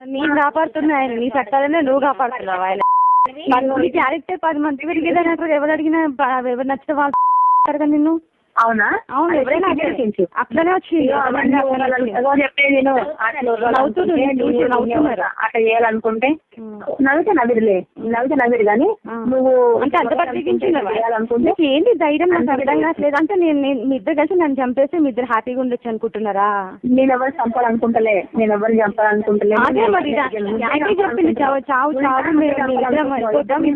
నేను కాపాడుతున్నా ఆయన. నీ చట్టాలనే నువ్వు కాపాడుతున్నావు ఆయన? నీ క్యారెక్టర్ పది మంది ఎవరు అడిగినా ఎవరు నచ్చిన వాళ్ళు నిన్ను? అవునా? అవును అట్లనే వచ్చింది. అట్లా చేయాలనుకుంటే. నవ్వితే నవ్విడిలే నవ్వితే నవ్విడు కానీ. నువ్వు అంటే అంత చేయాలనుకుంటే నీకు ఏంటి ధైర్యం? నాకు అర్థం కావట్లేదు. అంటే నేను మీ ఇద్దరు కలిసి నన్ను చంపేసి మీ ఇద్దరు హ్యాపీగా ఉండొచ్చు అనుకుంటున్నారా? నేను ఎవరు చంపాలనుకుంటలే. నేను ఎవరు చంపాలనుకుంటలే. అదే మరి చెప్పింది చావు చావు చావు.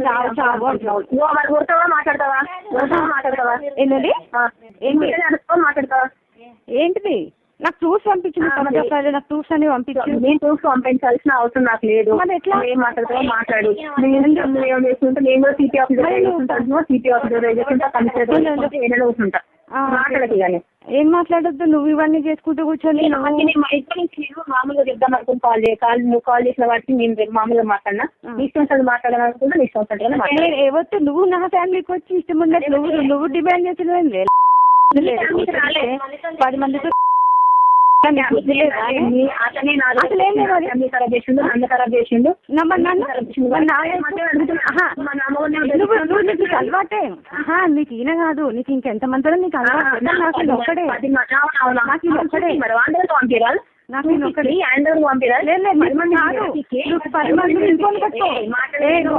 చావు చావు మాట్లాడతావా? మాట్లాడతావా? ఏంటండి? ఏంటిది? నాకు ప్రూఫ్ పంపించింది ఆ, కమల్ చెప్పాలి నాకు ప్రూఫ్స్ అన్ని పంపించింది నేను చూసి పంపించాల్సిన అవసరం నాకు లేదు. ఎట్లా? ఏం మాట్లాడతావో మాట్లాడు. నేను చేస్తుంటే? నేను కూడా సిటీ ఆఫీసర్ మరి నువ్వు- చేస్తుంటా సిటీ ఆఫీసర్ చేస్తుంటా కమిషనర్ కూర్చుంటా. మాట్లాడకి కానీ ఏం మాట్లాడొద్దు? నువ్వు ఇవన్నీ చేసుకుంటూ కూర్చొని మామూలుగా చెప్దాం అనుకుని కాల్ చేయ కాల్ నువ్వు కాల్ చేసిన వాటికి నేను మామూలుగా మాట్లాడినా. ఇష్టం వచ్చినట్టు మాట్లాడాలనుకుంటే ఇష్టం నేను ఎవరితో నువ్వు నా ఫ్యామిలీకి వచ్చి ఇష్టం ఉన్నట్టు నువ్వు నువ్వు డిమాండ్ చేసిన పది మందితో అసలు ఏం లేదు అది. అన్ని ఖరాబ్ చేసిండు నన్ను ఖరాబ్ చేసిండు. నీకు అలవాటే. నీకు ఈయన కాదు. నీకు ఇంకెంత మందిలో నీకు అలవాటు నాకు ఒక్కడే. నాకు ఒక్కడే. పంపిరాలు. నాకు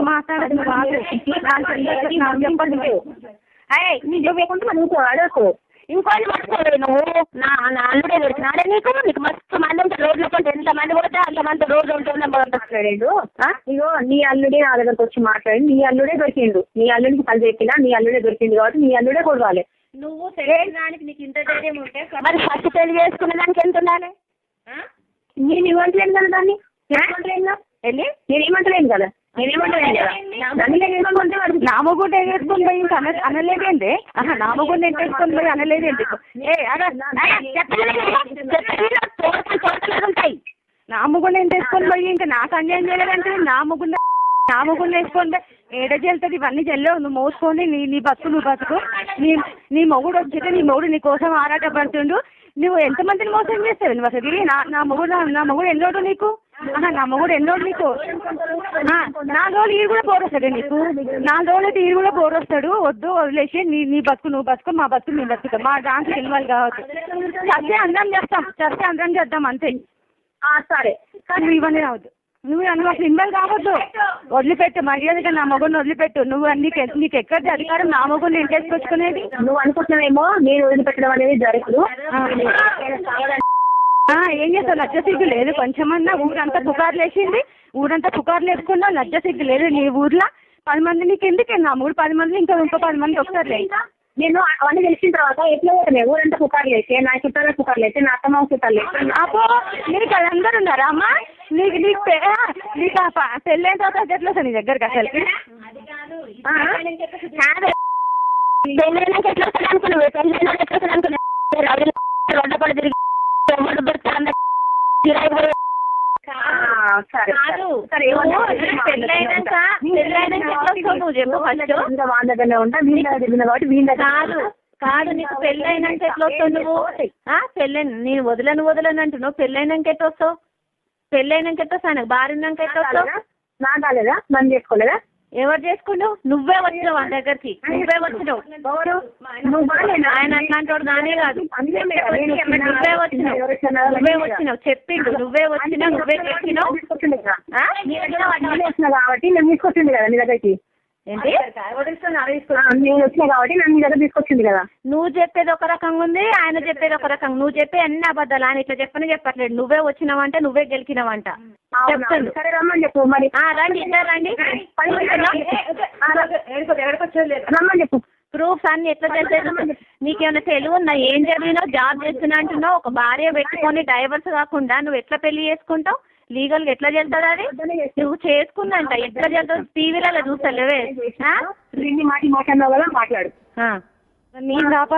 మాట్లాడదు తెలియదు, నాకు చెప్పండి మీరు. నువ్వు అడగకు. ఇంకోటి పట్టుకోలేదు నువ్వు. నా నా అల్లుడే దొరికినాడే నీకు నీకు మస్తు మంది ఉంటారు రోడ్ల కొంటే. ఎంత మంది పోతే అంత మంది రోడ్లు ఉంటుండే మాట్లాడాడు. ఇగో నీ అల్లుడే నా దగ్గరకు వచ్చి మాట్లాడి నీ అల్లుడే దొరికిండు. నీ అల్లుడికి పని చెప్పినా నీ అల్లుడే దొరికింది కాబట్టి నీ అల్లుడే కొడవాలి. నువ్వు తెలియడానికి నీకు ఇంత ధైర్యం ఉంటే మరి ఫస్ట్ పెళ్ళి చేసుకునే దానికి ఎంత ఉండాలి? నేను ఇవ్వట్లేను కదా దాన్ని? ఏమంటలేను వెళ్ళి నేను ఏమంటలేను కదా? నేను ఏమంటలేను కదా? దాన్ని నేను ఏమనుకుంటే వాడు నా మొగుడు ఎగేసుకొని పోయి ఇంకా అన అనలేదేంటి ఆహా నా మొగుడు ఎగేసుకొని పోయి అనలేదేంటి ఏ అలా ఉంటాయి నా మొగుడు ఎంత వేసుకొని పోయి ఇంకా నాకు అన్యాయం చేయలేదంటే నా మొగుడు నా మొగుడు వేసుకొని పోయి ఏడ చెల్తుంది ఇవన్నీ చెల్లవు నువ్వు మోసుకొని నీ నీ బతుకు నువ్వు బతుకు నీ నీ మొగుడు వచ్చితే నీ మొగుడు నీ కోసం ఆరాటపడుతుండు నువ్వు ఎంతమందిని మోసం చేస్తావు నువ్వు అసలు నా నా మొగుడు నా- నా మొగుడు ఎన్నోడు నీకు నా మొగుడు ఎన్నోడు నీకు? ఆ, నాలుగు రోజులు ఈడు కూడా పోరొస్తాడు నీకు. నాలుగు రోజులు అయితే ఈడు కూడా పోరొస్తాడు. వద్దు వదిలేసి నీ నీ బతుకు నువ్వు బతుకు మా బతుకు నీ బతుకు మా దాంట్లో ఇన్వాల్వ్ కావద్దు చస్తే అందరం చేస్తాం. చస్తే అందరం చేద్దాం అంతే. సరే. నువ్వు ఇవన్నీ రావద్దు. నువ్వు నువ్వు అసలు ఇన్వాల్వ్ కావద్దు. వదిలిపెట్టు మర్యాదగా నా మొగుడిని వదిలిపెట్టు. నువ్వు నీకు నీకు ఎక్కడిది అధికారం? నా మొగుడిని ఎంటేసుకొచ్చుకునేది నువ్వు అనుకుంటున్నావేమో నేను వదిలిపెట్టడం అనేది జరగదు. ఏం చేస్తావు? లజ్జ సిగ్గు లేదు. కొంచెమన్నా ఊరంతా పుకార్లు వేసింది. ఊరంతా పుకార్లు వేసుకున్నావు లజ్జ సిగ్గు లేదు. నీ ఊర్లో పది మంది నీకు ఎందుకు మూడు పది మంది ఇంకా ఇంకో పది మంది ఒకసారి లేదు నేను అవన్నీ తెలిసిన తర్వాత ఎట్లా పోతాను ఊరంతా పుకార్లు వేస్తే నా చుట్టాల పుకార్లు వేస్తే నా అత్తమ్మ చుట్టాలు వేస్తే. అబ్బో నీకు వాళ్ళందరూ ఉన్నారా అమ్మా? నీకు నీకు నీకు పెళ్ళైన తర్వాత ఎట్లా వస్తుంది నీ దగ్గరికి అసలుకి ఆ? కాదు పెళ్ళైనాక ఎట్లా వస్తుంది అనుకున్నావు పెళ్ళైనాక ఎట్లా వస్తుంది అనుకున్నావు రోడ్డపడి తిరిగి ఎవరు దొరుకుతారు కిరాయి పోయి ఆ, సరే కాదు. సరే ఏమన్నా నువ్వు పెళ్ళైనాక పెళ్ళైనాక ఎట్లా వస్తావు నువ్వు చెప్పు ఫస్ట్ ఇంకా వాళ్ళ దగ్గరనే ఉంటా. వీళ్ళ దగ్గర తిరిగిన కాబట్టి వీళ్ళ కాదు. కాదు నీకు పెళ్ళైనాక ఎట్లా వస్తావు నువ్వు? ఆ, పెళ్ళైన నేను వదలను వదలను అంటున్నావు. పెళ్ళైనాక ఎట్లా వస్తావు? పెళ్ళైనాక ఎట్లా వస్తావు? నాకు భార్య ఉన్నాక ఎట్లా వస్తావు? నా కాలేదా నన్ను చేసుకోలేదా? ఎవరు చేసుకున్నావు? నువ్వే వచ్చినావు వాళ్ళ దగ్గరికి. నువ్వే వచ్చినావు. నువ్వు ఆయన అట్లాంటి వాడు నానే కాదు. నువ్వే వచ్చినావు. నువ్వే వచ్చినావు. చెప్పిండు. నువ్వే వచ్చినావు. నువ్వే చెప్పినావు. కాబట్టి నేను వచ్చిన తీసుకొచ్చింది కదా మీ దగ్గరికి. ఏంటి? ఆ, నేను వచ్చిన కాబట్టి నన్ను మీ దగ్గర తీసుకొచ్చింది కదా. నువ్వు చెప్పేది ఒక రకంగా ఉంది ఆయన చెప్పేది ఒక రకంగా. నువ్వు చెప్పే అన్ని అబద్ధాలు ఆయన ఇట్లా చెప్పని చెప్పట్లేదు. నువ్వే వచ్చినావంటే నువ్వే గెలిచినావంట? చెప్తాను సరే రమ్మని చెప్పు. మరి ఆ, రండి ఇద్దరు రండి. రమ్మని చెప్పు. ప్రూఫ్స్ అన్ని ఎట్లా చేసేది? నీకేమైనా తెలివి ఉందా? ఏం చదివినావు? జాబ్ చేస్తున్నా అంటున్నావు? ఒక భార్య పెట్టుకొని డైవర్స్ కాకుండా నువ్వు ఎట్లా పెళ్ళి చేసుకుంటావు? లీగల్గా ఎట్లా చేస్తుంది అది? నువ్వు చేసుకుందంట. ఎట్లా చేస్తావు? టీవీలలో చూస్తలేవే మాట్లాడు. నేను కాపాడు